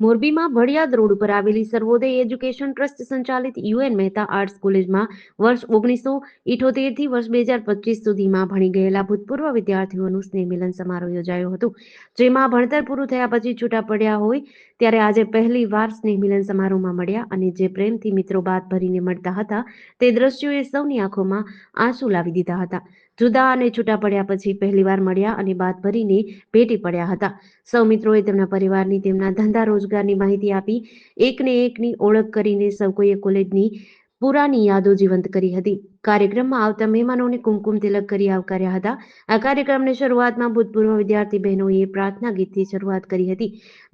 મોરબીમાં ભડિયાદ રોડ ઉપર આવેલી સર્વોદય એજ્યુકેશન ટ્રસ્ટ સંચાલિત યુએન મહેતા આર્ટ્સ કોલેજમાં વર્ષ ઓગણીસો ઇઠોતેરથી વર્ષ બે હજાર પચીસ સુધીમાં ભણી ગયેલા ભૂતપૂર્વ વિદ્યાર્થીઓનું સ્નેહમિલન સમારોહ યોજાયો હતો, જેમાં ભણતર પૂરું થયા પછી છૂટા પડ્યા હોય ત્યારે આજે પહેલી વાર સ્નેહ મિલન સમારોહમાં મળ્યા અને જે પ્રેમથી મિત્રો બાદ ભરીને મળતા હતા, તે દ્રશ્યોએ સૌની આંખોમાં આંસુ લાવી દીધા હતા. જુદા અને છૂટા પડ્યા પછી પહેલીવાર મળ્યા અને બાદ ભરીને ભેટી પડ્યા હતા. સૌ મિત્રોએ તેમના પરિવારની તેમના ધંધા રોજગારની માહિતી આપી, એકને એકની ઓળખ કરીને સૌ કોઈએ કોલેજની પુરાની યાદો જીવંત કરી હતી. કાર્યક્રમમાં આવતા મહેમાનોને કુમકુમ તિલક કરી આવકાર્યા હતા. આ કાર્યક્રમની શરૂઆતમાં ભૂતપૂર્વ વિદ્યાર્થી બહેનોએ પ્રાર્થના ગીતથી શરૂઆત કરી હતી.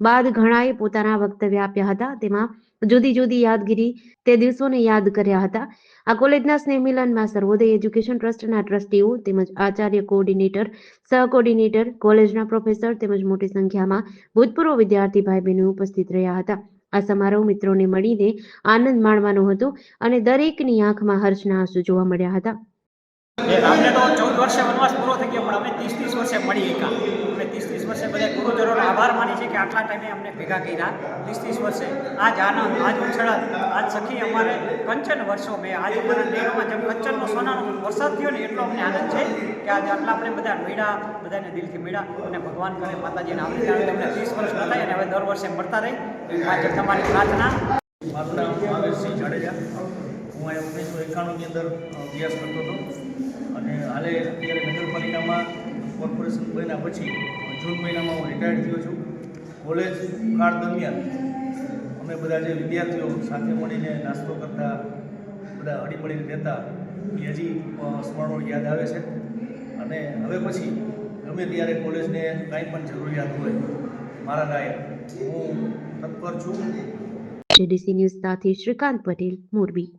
બાદ ઘણાએ પોતાના વક્તવ્ય આપ્યા હતા. તેમાં જુદી જુદી યાદગીરી તે દિવસોને યાદ કર્યા હતા. આ કોલેજના સ્નેહ મિલનમાં સર્વોદય એજ્યુકેશન ટ્રસ્ટના ટ્રસ્ટીઓ તેમજ આચાર્ય કોઓર્ડિનેટર, સહ કોઓર્ડિનેટર, કોલેજના પ્રોફેસર તેમજ મોટી સંખ્યામાં ભૂતપૂર્વ વિદ્યાર્થી ભાઈ બહેનો ઉપસ્થિત રહ્યા હતા. આ સમારોહ મિત્રોને મળીને આનંદ માણવાનો હતો અને દરેકની આંખમાં હર્ષના આંસુ જોવા મળ્યા હતા. અમને તો ચૌદ વર્ષે વનવાસ પૂરો થઈ ગયો, પણ અમે ત્રીસ ત્રીસ વર્ષે મળી એકા અમે ત્રીસ ત્રીસ વર્ષે બધા ગુરુજનોનો આભાર માની છે કે આટલા ટાઈમે અમને ભેગા કર્યા. ત્રીસ ત્રીસ વર્ષે આજ આનંદ, આજ ઉછળત આજ સખી અમારે કંચન વર્ષો મેં આજે અમારા નેરોમાં જેમ કંચનનો સોનાનો વરસાદ થયો ને એટલો અમને આનંદ છે કે આજે આટલા આપણે બધા મેળા બધાને દિલથી મેળા અને ભગવાન કરે માતાજીને જાણે તમને ત્રીસ વર્ષ બતાવી અને હવે દર વર્ષે મળતા રહી. આજે તમારી પ્રાર્થના. મારું નામ જાડેજા. હું અહીં ઓગણીસો એકાણુંની અંદર અભ્યાસ કરતો હતો. અને હાલે અત્યારે નગરપાલિકામાં કોર્પોરેશન બન્યા પછી, જૂન મહિનામાં હું રિટાયર્ડ થયો છું. કોલેજ કાળ દરમિયાન, અમે બધા જે વિદ્યાર્થીઓ સાથે મળીને નાસ્તો કરતા, બધા હળી મળીને રહેતા, એ હજી સ્મરણો યાદ આવે છે. અને હવે પછી, ગમે ત્યારે કોલેજને કાંઈ પણ જરૂરિયાત હોય, મારા લાયક હું તત્પર છું. જેડીસી ન્યૂઝ સાથે શ્રીકાંત પટેલ, મોરબી.